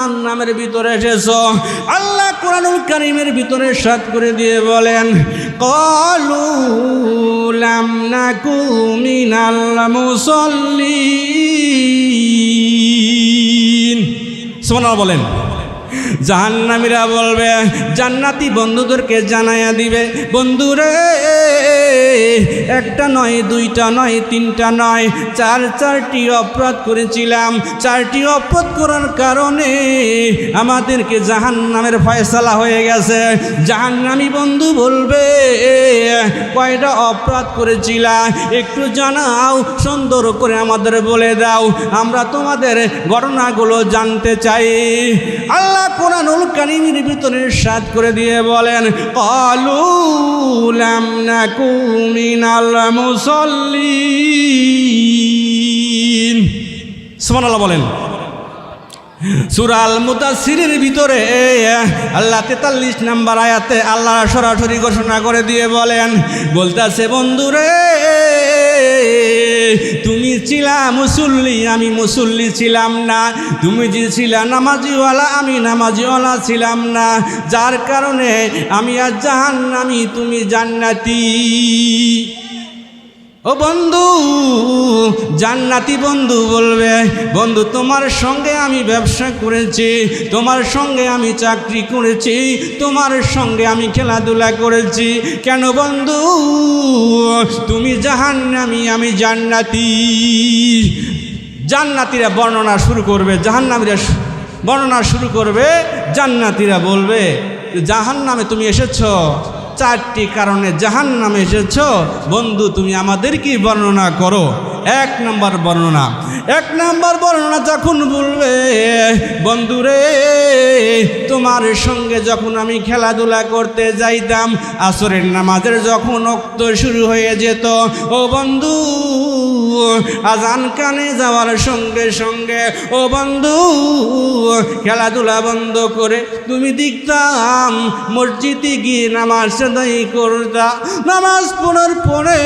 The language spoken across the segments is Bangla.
নামের ভিতরে এসেছ? আল্লাহ কোরআনুল কারিমের ভিতরে সাত করে দিয়ে বলেন, কলু লাম নাকু মিনাল মুসল্লিন। সুবহানাল্লাহ বলেন। জাহান্নামীরা বলবে, জান্নাতি বন্ধুদেরকে জানাইয়া দিবে। বন্ধুরে একটা নয়, দুইটা নয়, তিনটা নয়, চার চারটি অপরাধ করেছিলাম। চারটি অপরাধ করার কারণে আমাদেরকে জাহান্নামের ফয়সালা হয়ে গেছে। জাহান্নামী বন্ধু বলবে, কয়টা অপরাধ করেছিলা একটু জানাও, সুন্দর করে আমাদের বলে দাও। আমরা তোমাদের ঘটনাগুলো জানতে চাই। আল্লাহ কোরআনুল কারিমের ভিতরে সাত করে দিয়ে বলেন, কলু লাম নাকু মিনাল বলেন। সুরাল মুদাসিরের ভিতরে আল্লাহ তেতাল্লিশ নাম্বার আয়াতে আল্লাহ সরাসরি ঘোষণা করে দিয়ে বলেন, বলতেছে, বন্ধুরে তুমি ছিলা মুসল্লি, আমি মুসল্লি ছিলাম না। তুমি যে ছিলা নামাজিওয়ালা, আমি নামাজিওয়ালা ছিলাম না। যার কারণে আমি আর জাহান আমি তুমি জান্নাতি। ও বন্ধু, জান্নাতি বন্ধু বলবে, বন্ধু, তোমার সঙ্গে আমি ব্যবসা করেছি, তোমার সঙ্গে আমি চাকরি করেছি, তোমার সঙ্গে আমি খেলাধুলা করেছি। কেন বন্ধু? তুমি জাহান্নামি, আমি জান্নাতি। জান্নাতিরা বর্ণনা শুরু করবে, জাহান্নামীরা বর্ণনা শুরু করবে, জান্নাতিরা বলবে, জাহান্নামে তুমি এসেছ। চারটি কারণে জাহান নামে এসেছ। বন্ধু, তুমি আমাদের কি বর্ণনা করো? এক নম্বর বর্ণনা। এক নম্বর বর্ণনা যখন বলবে বন্ধুরে তোমার সঙ্গে যখন আমি খেলাধুলা করতে যাইতাম, আসরের নামাজের যখন অক্ত শুরু হয়ে যেত, ও বন্ধু আজান কানে যাওয়ার সঙ্গে সঙ্গে, ও বন্ধু, খেলাধুলা বন্ধ করে তুমি দেখতাম মসজিদে গিয়ে নামাজ আদায় করতা। নামাজ পড়ার পরে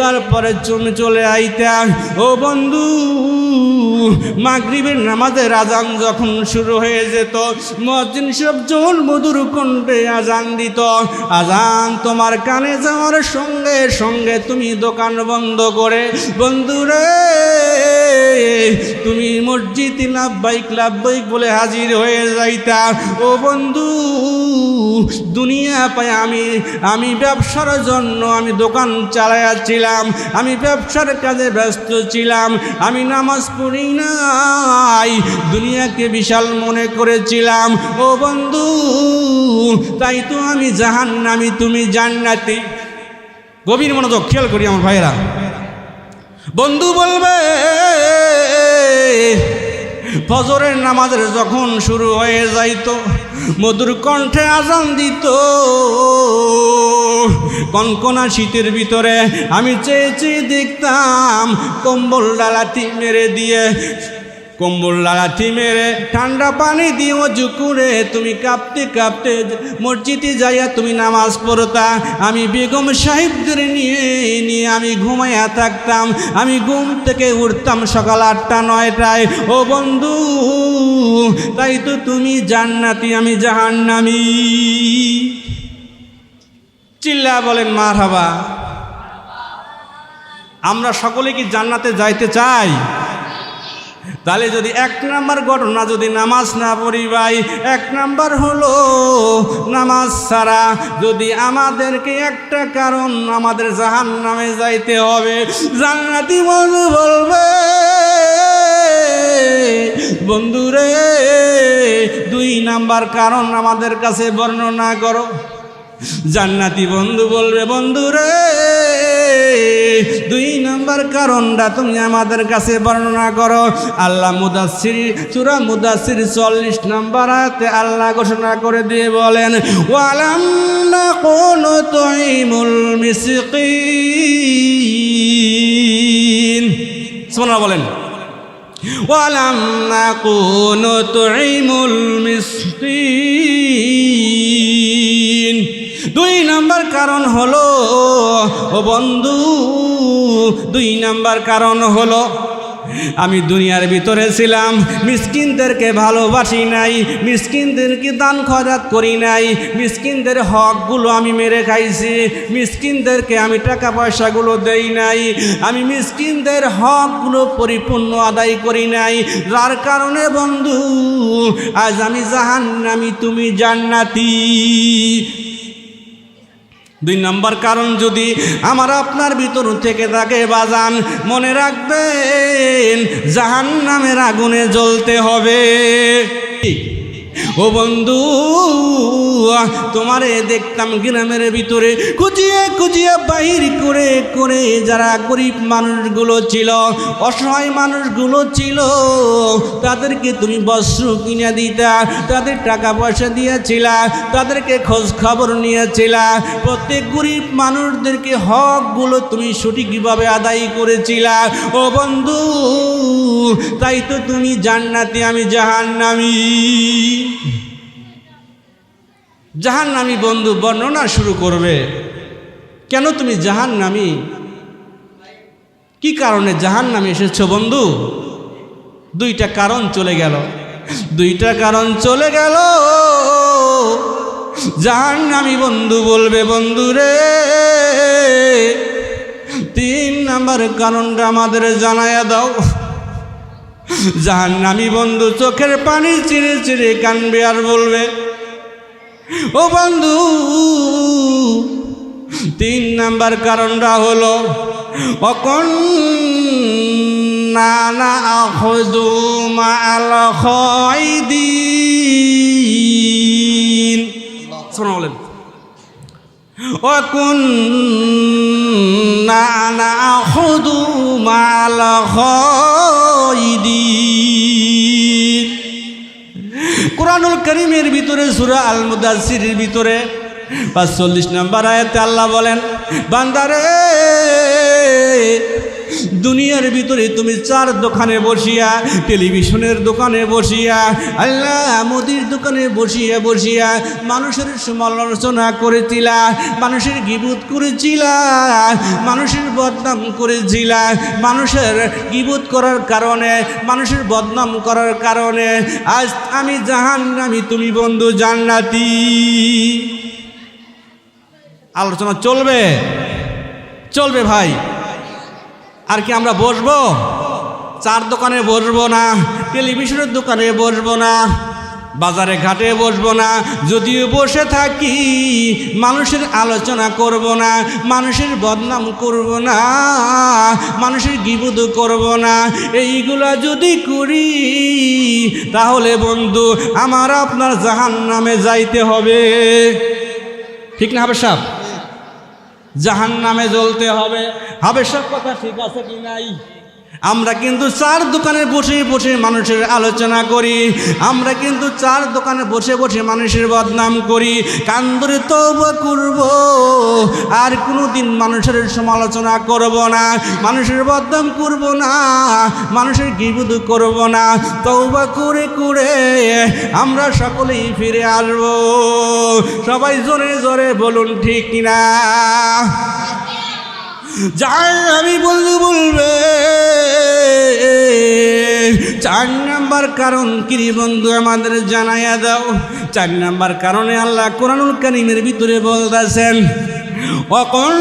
তারপরে তুমি চলে আইতা ও বন্ধু, মাগরিবের নামাজের আজান যখন শুরু হয়ে যেত, মসজিদ সব জোর মধুর কণ্ঠে আজান দিত। আজান তোমার কানে যাওয়ার সঙ্গে সঙ্গে তুমি দোকান বন্ধ করে বন্ধুরে, তুমি মসজিদ লাভবাইক লাভবাইক বলে হাজির হয়ে যাইতা। ও বন্ধু, দুনিয়া পায় আমি আমি ব্যবসার জন্য আমি দোকান চালাইয়াছিলাম আমি ব্যবসার কাজে ব্যস্ত ছিলাম, আমি নামাজ পড়ি নাই, দুনিয়াকে বিশাল মনে করেছিলাম। ও বন্ধু, তাই তো আমি জাহান নামি তুমি জান্নাতি। গভীর মনোযোগ খেয়াল করি আমার ভাইরা বন্ধু বলবে, ফজরের নামাজের যখন শুরু হয়ে যাইত, মধুর কণ্ঠে আজান দিত। কনকনা শীতের ভিতরে আমি চেয়ে চেয়ে দেখতাম, কম্বল ডালাতি মেরে দিয়ে কম্বল লাঠি মেরে, ঠান্ডা পানি দিয়ে অজু তুমি কাঁপতে কাঁপতে মসজিদে যাইয়া তুমি নামাজ পড়তা আমি বেগম সাহেবদের নিয়ে নিয়ে আমি ঘুমাইয়া থাকতাম। আমি ঘুম থেকে উঠতাম সকাল আটটা, নয়টায়। ও বন্ধু, তাই তো তুমি জান্নাতি, আমি জাহান্নামি। চিল্লা বলেন মার হাবা আমরা সকলে কি জান্নাতে যাইতে চাই? তাহলে যদি এক নাম্বার ঘটনা যদি নামাজ না পড়ি ভাই, এক নাম্বার হলো নামাজ ছাড়া যদি আমাদেরকে একটা কারণ আমাদের জাহান নামে যাইতে হবে। জান্নাতি বন্ধু বলবে, বন্ধুরে, দুই নাম্বার কারণ আমাদের কাছে বর্ণনা করো। জান্নাতি বন্ধু বলবে, বন্ধুরে দুই নম্বর কারণটা তুমি আমাদের কাছে বর্ণনা করো। আল্লাহ মুদাসির চূড়া মুদাসির চল্লিশ নম্বর আয়াতে আল্লাহ ঘোষণা করে দিয়ে বলেন, ওয়ালাম না কোন তৈমুল মিসকিন। সোনা বলেন, ওয়ালাম না কোন তৈমুল মিসকিন। দুই নাম্বার কারণ হলো, ও বন্ধু, দুই নাম্বার কারণ হলো, আমি দুনিয়ার ভিতরে ছিলাম, মিসকিনদেরকে ভালোবাসি নাই, মিসকিনদেরকে দান খরাত করি নাই, মিসকিনদের হকগুলো আমি মেরে খাইছি, মিসকিনদেরকে আমি টাকা পয়সাগুলো দেই নাই, আমি মিসকিনদের হকগুলো পরিপূর্ণ আদায় করি নাই, যার কারণে বন্ধু, আজ আমি জাহান্নামি, তুমি জান্নাতি। দুই নম্বর কারণ যদি আমার আপনার ভিতর থেকে থাকে বাজান, মনে রাখবেন জাহান নামের আগুনে জ্বলতে হবে। ও বন্ধু তোমারে দেখতাম গ্রামের ভিতরে, খুঁজিয়ে খুঁজিয়ে বাহির করে করে যারা গরিব মানুষগুলো ছিল, অসহায় মানুষগুলো ছিল, তাদেরকে তুমি বস্ত্র কিনে দিতা, তাদের টাকা পয়সা দিয়েছিলা, তাদেরকে খোঁজ খবর নিয়েছিলা। প্রত্যেক গরিব মানুষদেরকে হকগুলো তুমি সঠিকভাবে আদায় করেছিলা। ও বন্ধু, তাই তো তুমি জান্নাতে আমি জাহান্নামি। জাহান্নামি বন্ধু বর্ণনা শুরু করবে। কেন তুমি জাহান্নামি? কি কারণে জাহান জাহান্নামে এসেছ বন্ধু? দুইটা কারণ চলে গেল। দুইটা কারণ চলে গেল। জাহান্নামি বন্ধু বলবে, বন্ধু রে, তিন নাম্বার কারণটা আমাদের জানায়া দাও। জাহান্নামি বন্ধু চোখের পানি চিরে চিরে কানবে আর বলবে, ও বন্ধু, তিন নাম্বার কারণটা হলো অকন নানা আখদু মাল খয়দিন। শোনা বলেন নানা আখদু মাল কোরআনুল করিমের ভিতরে সুরা আল মুদাসিরের ভিতরে পাঁচচল্লিশ নম্বর আয়াতে আল্লাহ বলেন বান্দারে দুনিয়ার ভিতরে তুমি চার দোকানে বসিয়া, টেলিভিশনের দোকানে বসিয়া, আল্লাহ মুদির দোকানে বসিয়া বসিয়া মানুষের সমালোচনা করেছিলা, মানুষের গিবুত করেছিলা, মানুষের বদনাম করেছিলা, মানুষের গিবুত করার কারণে, মানুষের বদনাম করার কারণে আজ আমি জাহান আমি তুমি বন্ধু জান্নাতি। আলোচনা চলবে? চলবে ভাই। আর কি আমরা বসবো? চার দোকানে বসবো না, টেলিভিশনের দোকানে বসবো না, বাজারে ঘাটে বসবো না, যদিও বসে থাকি, মানুষের আলোচনা করব না, মানুষের বদনাম করব না, মানুষের গিবুদ করব না। এইগুলা যদি করি, তাহলে বন্ধু, আমার আপনার জাহান নামে যাইতে হবে। ঠিক না হবে সাহেব? জাহান নামে জ্বলতে হবে। হবে সব কথা ঠিক আছে কি নাই? আমরা কিন্তু চার দোকানে বসে বসে মানুষের আলোচনা করি। আমরা কিন্তু চার দোকানে বসে বসে মানুষের বদনাম করি। কান্দরে তৌবা করব, আর কোনো দিন মানুষের সমালোচনা করব না। মানুষের বদনাম করব না, মানুষের গিবুদ করব না। তৌবা করে করে আমরা সকলেই ফিরে আসব। সবাই জোরে জোরে বলুন, ঠিক কিনা? যার আমি বলব বলবে। চার নাম্বার কারণ কিরি বন্ধু, আমাদের জানাইয়া দাও। চার নাম্বার কারণে আল্লাহ কোরআনুল কারিমের ভিতরে বলতেছেন অকন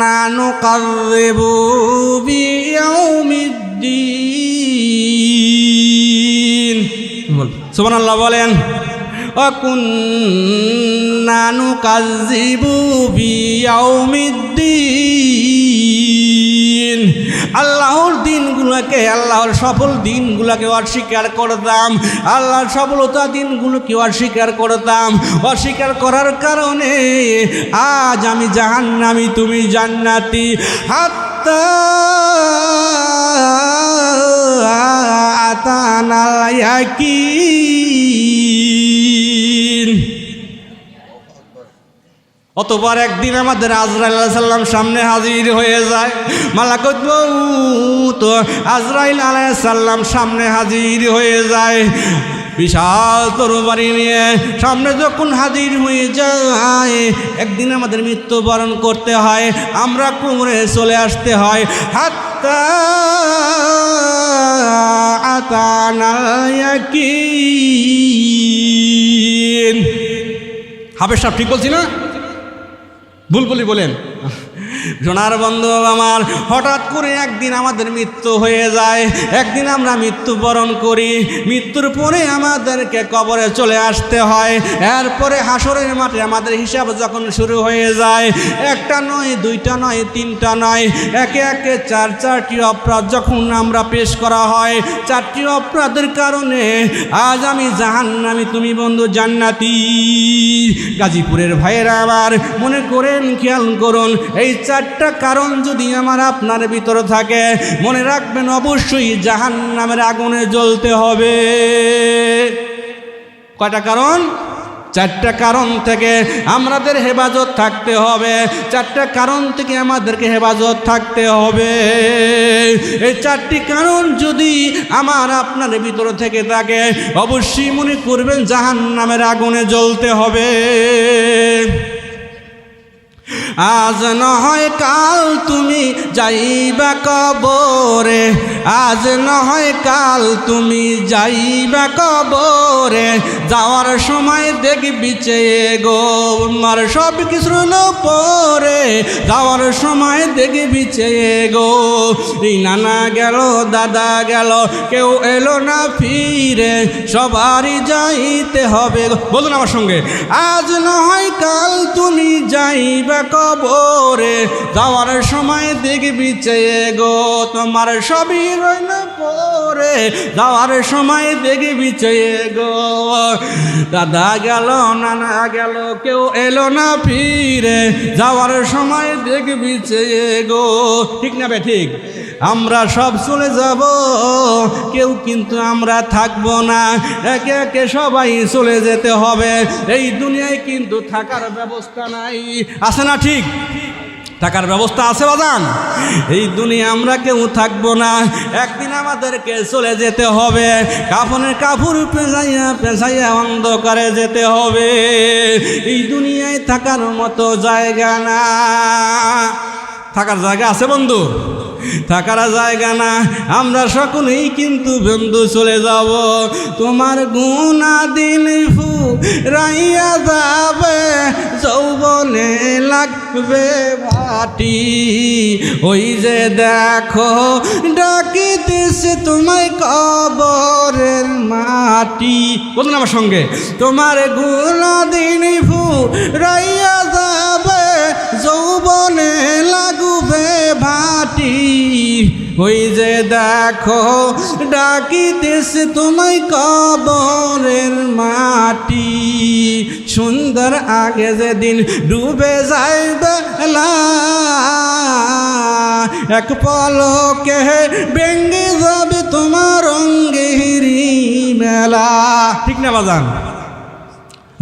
নানু কারেবু বিয়াউমিদ্দিন সুবহানাল্লাহ বলেন অকুন্নানু কাজিবু বিয়াউমিদ্দিন। আল্লাহর দিনগুলোকে, আল্লাহর সফল দিনগুলোকে অস্বীকার করতাম। আল্লাহর সফলতা দিনগুলোকে অস্বীকার করতাম। অস্বীকার করার কারণে আজ আমি জাহান্নামি, তুমি জান্নাতি। হাত্তা অতবার একদিন আমাদের আজরাইল সামনে হাজির হয়ে যায়। মালাকত তো আজরাইল আলাইসাল্লাম সামনে হাজির হয়ে যায়। বিশাল তরবারি নিয়ে সামনে যখন হাজির হয়ে যায়, একদিন আমাদের মৃত্যুবরণ করতে হয়, আমরা কুমড়ে চলে আসতে হয় ইয়াকিন। হাফেজ সাহেব ঠিক বলছি না? ভুল বলি বলেন। সোনার বন্ধু আমার, হঠাৎ করে একদিন আমাদের মৃত্যু হয়ে যায়। একদিন আমরা মৃত্যুবরণ করি। মৃত্যুর পরে আমাদেরকে কবরে চলে আসতে হয়। এরপরে হাসরের মাঠে আমাদের হিসাব যখন শুরু হয়ে যায়, একটা নয়, দুইটা নয়, তিনটা নয়, একে একে চার, চারটি অপরাধ যখন আমরা পেশ করা হয়, চারটি অপরাধের কারণে আজ আমি জাহান্নামি, তুমি বন্ধু জান্নাতি। গাজীপুরের ভাইয়েরা আবার মনে করেন, খেয়াল করুন, এই চারটা কারণ যদি আমার আপনার ভিতরে থাকে, মনে রাখবেন অবশ্যই জাহান নামের আগুনে জ্বলতে হবে। কয়টা কারণ? চারটা কারণ থেকে আমাদের হেফাজত থাকতে হবে। চারটা কারণ থেকে আমাদেরকে হেফাজত থাকতে হবে। এই চারটি কারণ যদি আমার আপনার ভিতরে থেকে থাকে, অবশ্যই মনে করবেন জাহান নামের আগুনে জ্বলতে হবে। আজ নহয় কাল তুমি যাইবা কবরে। আজ নহয় কাল তুমি যাইবা কবরে। যাওয়ার সময় দেখবি চেয়ে গো মার সব কিছু পরে যাওয়ার সময় দেখবি চেয়ে গো নানা গেল, দাদা গেল, কেউ এলো না ফিরে। সবারই যাইতে হবে বলুন আমার সঙ্গে, আজ নহয় কাল তুমি যাইবা কবরে যাওয়ার সময় দেখবি চেয়ে গো, তোমার সবই রইল পরে। যাওয়ার সময় দেখবি চেয়ে গো, দাদা গেল, নানা গেল, কেউ এলো না ফিরে। যাওয়ার সময় দেখবি চেয়ে গো, ঠিক না বে ঠিক? আমরা সব চলে যাব। কেউ কিন্তু আমরা থাকব না। একে একে সবাই চলে যেতে হবে। এই দুনিয়ায় কিন্তু থাকার ব্যবস্থা নাই। আছে না ঠিক? থাকার ব্যবস্থা আছে বাজান? এই দুনিয়া আমরা কেউ থাকব না। একদিন আমাদেরকে চলে যেতে হবে। কাফনের কাপড় পেঁচাইয়া পেঁচাইয়া অন্ধকারে যেতে হবে। এই দুনিয়ায় থাকার মতো জায়গা না। থাকার জায়গা আছে বন্ধু? থাকার জায়গা না। আমরা সকলেই কিন্তু বন্ধু চলে যাব। তোমার গুণা দিন ফু রাইয়া যাবে, যৌবনে লাগবে ভাটি ওই যে দেখো, ডাকিতেছে তোমায় কবরের মাটি। বলুন আমার সঙ্গে। তোমার গুণা দিন ফু রাইয়া যাবে যৌবনে লাগবে ভাটি। ওই যে দেখো ডাকিতেছে তোমায় কবরের মাটি। সুন্দর আগে যেদিন ডুবে যাইবে এক পলকে বেঙ্গে যাবে তোমার অঙ্গেরি মেলা। ঠিক না বাজান?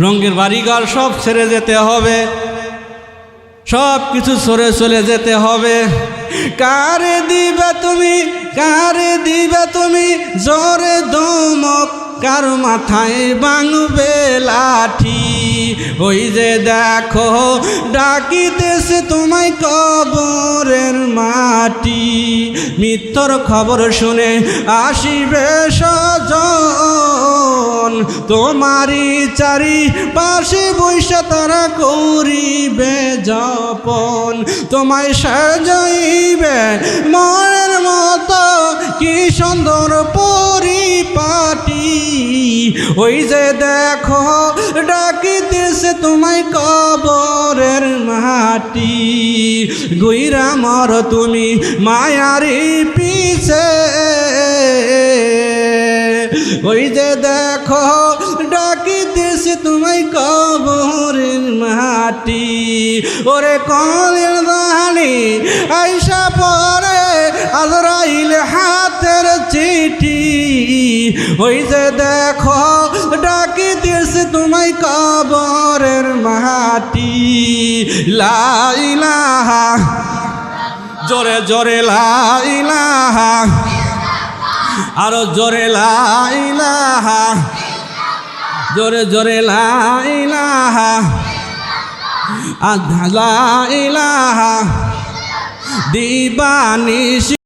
রঙ্গের বাড়িঘর সব ছেড়ে যেতে হবে। সব কিছু সরে চলে যেতে হবে। কারে দিবা তুমি? কারে দিবে তুমি? জোরে দমক কার মাথায় বাংবে লাঠি? ওই যে দেখো, ডাকিতেছে তোমায় কবরের মাটি। মিথ্যর খবর শুনে আসিবে সজন তোমারই চারি পাশে বৈশা তারা করিবে যপন। তোমায় সাজাইবে মনের মতো, কি সুন্দর পরিপাটি। ওই যে দেখো, ডাকিতেছে তোমায় কবরের মাটি। গুইরা মর তুমি মায়ারি পিছে। ওই যে দেখো ডাকিতেছে তোমায় কবরের মাটি, ওরে কলের দাহানি আইসা পরে আজরাইল হাতের চিঠি। ওই যে দেখো ডাকিতেছে তোমায় কবরের মাটি। লাইলাহা, জোরে জোরে লাইলাহা, আরও জোরে লাইলাহা। জোরে জোরে লাইলাহা আধা লাইলাহা